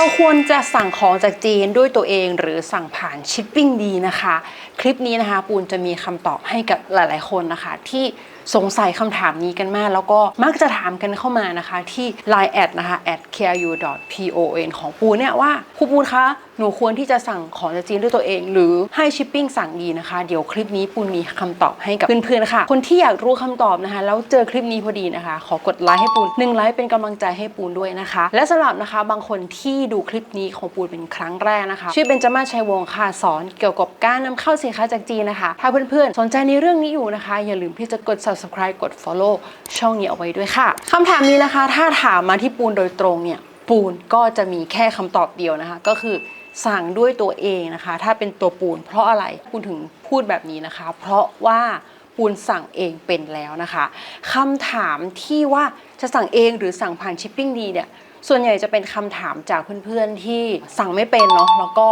เราควรจะสั่งของจากจีนด้วยตัวเองหรือสั่งผ่านชิปปิ้งดีนะคะ คลิปนี้นะคะปูนจะมีคำตอบให้กับหลาย ๆ คนนะคะที่ สงสัยคำถามนี้กันมาก แล้วก็มักจะถามกันเข้ามานะคะที่ line แอดนะคะ at kru.pon ของปูเนี่ยว่าครูปูนคะหนูควรที่จะสั่งของจากจีนด้วยตัวเอง หรือให้ชิปปิ้งสั่งดีนะคะ เดี๋ยวคลิปนี้ปูนมีคำตอบให้กับเพื่อนๆค่ะ คนที่อยากรู้คำตอบนะคะ แล้วเจอคลิปนี้พอดีนะคะ ขอกดไลค์ให้ปูนหนึ่งไลค์เป็นกำลังใจให้ปูนด้วยนะคะ และสำหรับนะคะบางคนที่ดูคลิปนี้ของปูนเป็นครั้งแรกนะคะ ชื่อเป็นจมาชัยวงค่ะสอนเกี่ยวกับการนำเข้าสินค้าจากจีนนะคะ ถ้าเพื่อนๆสนใจในเรื่องนี้อยู่นะคะ อย่าลืมที่จะกด subscribe กด follow ช่องนี้เอาไว้ด้วยค่ะคำถามนี้นะคะ ถ้าถามมาที่ปูนโดยตรงเนี่ยปูนก็จะมีแค่คำตอบเดียวนะคะ ก็คือสั่งด้วยตัวเองนะคะ ถ้าเป็นตัวปูน เพราะอะไรปูนถึงพูดแบบนี้นะคะ เพราะว่าปูนสั่งเองเป็นแล้วนะคะคำถามที่ว่าจะสั่งเองหรือสั่งผ่านชิปปิ้งดีเนี่ยส่วนใหญ่จะเป็นคำถามจากเพื่อนๆที่สั่งไม่เป็นเนาะแล้วก็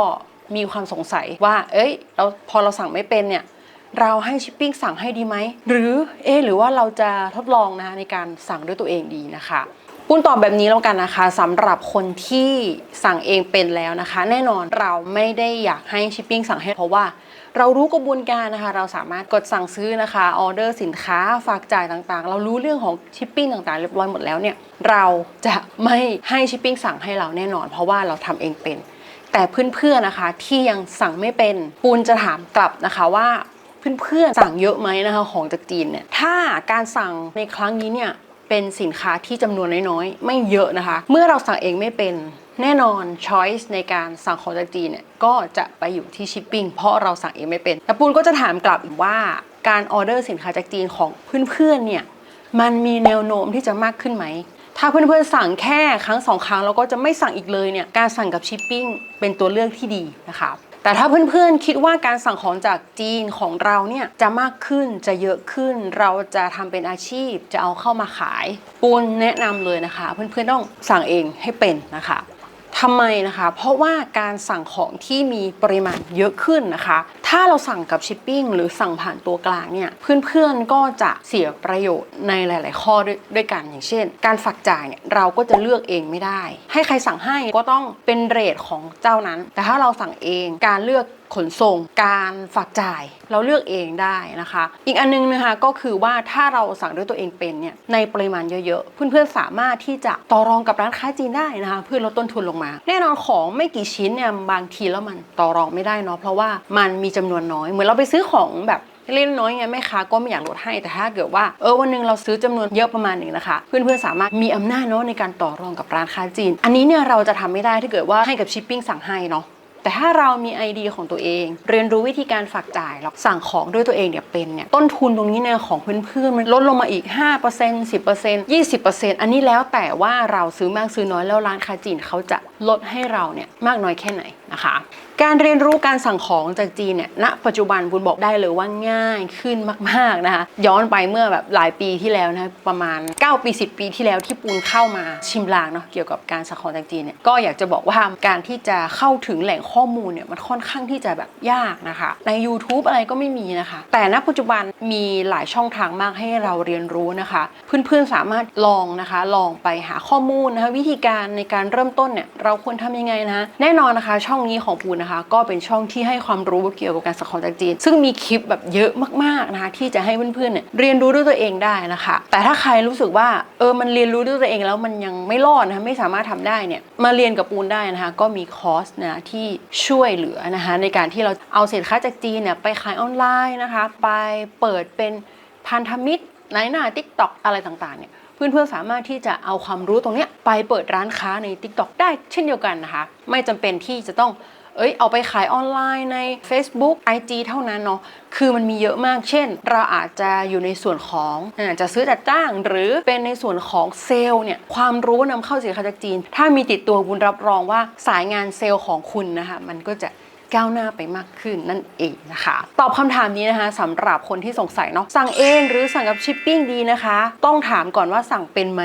มีความสงสัยว่า เอ้ยเราพอเราสั่งไม่เป็นเนี่ย เราให้ชิปปิ้งสั่งให้ดีไหม หรือเอะหรือว่าเราจะทดลองนะคะในการสั่งด้วยตัวเองดีนะคะปุ้นตอบแบบนี้แล้วกันนะคะสำหรับคนที่สั่งเองเป็นแล้วนะคะ แน่นอนเราไม่ได้อยากให้ชิปปิ้งสั่งให้เพราะว่า เรารู้กระบวนการนะคะ เราสามารถกดสั่งซื้อนะคะออเดอร์สินค้าฝากจ่ายต่างๆ เรารู้เรื่องของชิปปิ้งต่างๆเรียบร้อยหมดแล้วเนี่ยเราจะไม่ให้ชิปปิ้งสั่งให้เราแน่นอน เพราะว่าเราทำเองเป็น แต่เพื่อนๆนะคะที่ยังสั่งไม่เป็นปูนจะถามกลับนะคะว่า เพื่อนๆสั่งเยอะไหมนะคะของจากจีนเนี่ยถ้าการสั่งในครั้งนี้เนี่ยเป็นสินค้าที่จำนวนน้อยๆ ไม่เยอะนะคะ เมื่อเราสั่งเองไม่เป็นแน่นอน choice ในการสั่งของจากจีนเนี่ยก็จะไปอยู่ที่ชิปปิ้งเพราะเราสั่งเองไม่เป็นแต่ปูนก็จะถามกลับว่าการออเดอร์สินค้าจากจีนของเพื่อนๆเนี่ยมันมีแนวโน้มที่จะมากขึ้นไหม ถ้าเพื่อนๆสั่งแค่ครั้งสองครั้งแล้วก็จะไม่สั่งอีกเลยเนี่ยการสั่งกับชิปปิ้งเป็นตัวเลือกที่ดีนะคะ แต่ถ้าเพื่อนๆคิดว่าการสั่งของจากจีนของเราเนี่ยจะมากขึ้นจะเยอะขึ้น เราจะทำเป็นอาชีพจะเอาเข้ามาขายปูนแนะนำเลยนะคะ เพื่อนๆต้องสั่งเองให้เป็นนะคะทำไมนะคะ เพราะว่าการสั่งของที่มีปริมาณเยอะขึ้นนะคะถ้าเราสั่งกับชิปปิ้งหรือสั่งผ่านตัวกลางเนี่ยเพื่อนๆก็จะเสียประโยชน์ในหลาย ๆ ข้อด้วยด้วยกันอย่างเช่น การฝากจ่ายเนี่ยเราก็จะเลือกเองไม่ได้ ให้ใครสั่งให้ก็ต้องเป็นเรทของเจ้านั้น แต่ถ้าเราสั่งเองการเลือกขนส่งการฝากจ่ายเราเลือกเองได้นะคะ อีกอันนึงนะคะก็คือว่าถ้าเราสั่งด้วยตัวเองเป็นเนี่ยในปริมาณเยอะๆ เพื่อนๆสามารถที่จะต่อรองกับร้านค้าจีนได้นะคะ เพื่อลดต้นทุนลงมา แน่นอนของไม่กี่ชิ้นเนี่ยบางทีแล้วมันต่อรองไม่ได้เนาะเพราะว่ามันมีจำนวนน้อยเหมือนเราไปซื้อของแบบเล่นน้อยไงแม่ค้าก็ไม่อยากลดให้แต่ถ้าเกิดว่าเออวันนึงเราซื้อจำนวนเยอะประมาณหนึ่งนะคะ เพื่อนๆสามารถมีอำนาจเนาะในการต่อรองกับร้านค้าจีน อันนี้เนี่ยเราจะทำไม่ได้ถ้าเกิดว่าให้กับชิปปิ้งสั่งให้เนาะแต่ถ้าเรามีไอเดียของตัวเอง เรียนรู้วิธีการฝากจ่ายแล้วสั่งของด้วยตัวเองเนี่ยเป็นเนี่ยต้นทุนตรงนี้เนี่ยของเพื่อนๆมันลดลงมาอีก 5% 10% 20%อันนี้แล้วแต่ว่าเราซื้อมากซื้อน้อยแล้วร้านค้าจีนเขาจะลดให้เราเนี่ยมากน้อยแค่ไหนนะคะ การเรียนรู้การสั่งของจากจีนเนี่ยณปัจจุบันบุญบอกได้เลยว่าง่ายขึ้นมากๆนะคะ ย้อนไปเมื่อแบบหลายปีที่แล้วนะประมาณ 9 ปี 10 ปีที่แล้วที่ปูนเข้ามาชิมลางเนาะเกี่ยวกับการสั่งของจากจีนเนี่ยก็อยากจะบอกว่าการที่จะเข้าถึงแหล่งข้อมูลเนี่ยมันค่อนข้างที่จะแบบยากนะคะ ใน YouTube อะไรก็ไม่มีนะคะ แต่ณปัจจุบันมีหลายช่องทางมากให้เราเรียนรู้นะคะ เพื่อนๆสามารถลองนะคะลองไปหาข้อมูลนะคะวิธีการในการเริ่มต้นเนี่ยเราควรทำยังไงนะคะแน่นอนนะคะช่ององนี้ของปูนนะคะ ก็เป็นช่องที่ให้ความรู้เกี่ยวกับการสั่งของจากจีน ซึ่งมีคลิปแบบเยอะมากๆนะคะที่จะให้เพื่อนๆเนี่ยเรียนรู้ด้วยตัวเองได้นะคะ แต่ถ้าใครรู้สึกว่าเออมันเรียนรู้ด้วยตัวเองแล้วมันยังไม่รอดนะคะไม่สามารถทำได้เนี่ยมาเรียนกับปูนได้นะคะ ก็มีคอร์สนะที่ช่วยเหลือนะคะ ในการที่เราเอาสินค้าจากจีนเนี่ยไปขายออนไลน์นะคะ ไปเปิดเป็นพันธมิตรในหน้า t ิ k t o k อะไรต่างๆเนี่ย เพื่อนๆสามารถที่จะเอาความรู้ตรงนี้ไปเปิดร้านค้าใน TikTok ได้เช่นเดียวกันนะคะ ไม่จำเป็นที่จะต้องเอ้ยเอาไปขายออนไลน์ใน Facebook IG เท่านั้นเนาะ คือมันมีเยอะมาก เช่น เราอาจจะอยู่ในส่วนของอาจะซื้อจัดจ้าง หรือเป็นในส่วนของเซลล์เนี่ย ความรู้นำเข้าสินค้าจากจีน ถ้ามีติดตัวคุณรับรองว่าสายงานเซลล์ของคุณนะคะ มันก็จะ ก้าวหน้าไปมากขึ้นนั่นเองนะคะ ตอบคำถามนี้นะคะสำหรับคนที่สงสัยเนาะสั่งเองหรือสั่งกับชิปปิ้งดีนะคะ ต้องถามก่อนว่าสั่งเป็นไหม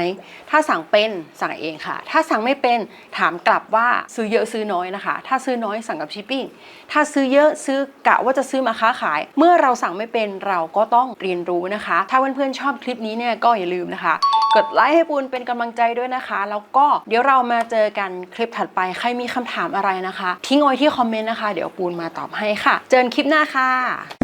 ถ้าสั่งเป็นสั่งเองค่ะ ถ้าสั่งไม่เป็นถามกลับว่าซื้อเยอะซื้อน้อยนะคะ ถ้าซื้อน้อยสั่งกับชิปปิ้งถ้าซื้อเยอะซื้อกะว่าจะซื้อมาค้าขาย เมื่อเราสั่งไม่เป็นเราก็ต้องเรียนรู้นะคะ ถ้าเพื่อนๆชอบคลิปนี้เนี่ยก็อย่าลืมนะคะ กดไลค์ให้ปูนเป็นกำลังใจด้วยนะคะ แล้วก็เดี๋ยวเรามาเจอกันคลิปถัดไป ใครมีคำถามอะไรนะคะ ทิ้งไว้ที่คอมเมนต์นะคะ เดี๋ยวปูนมาตอบให้ค่ะ เจอกันคลิปหน้าค่ะ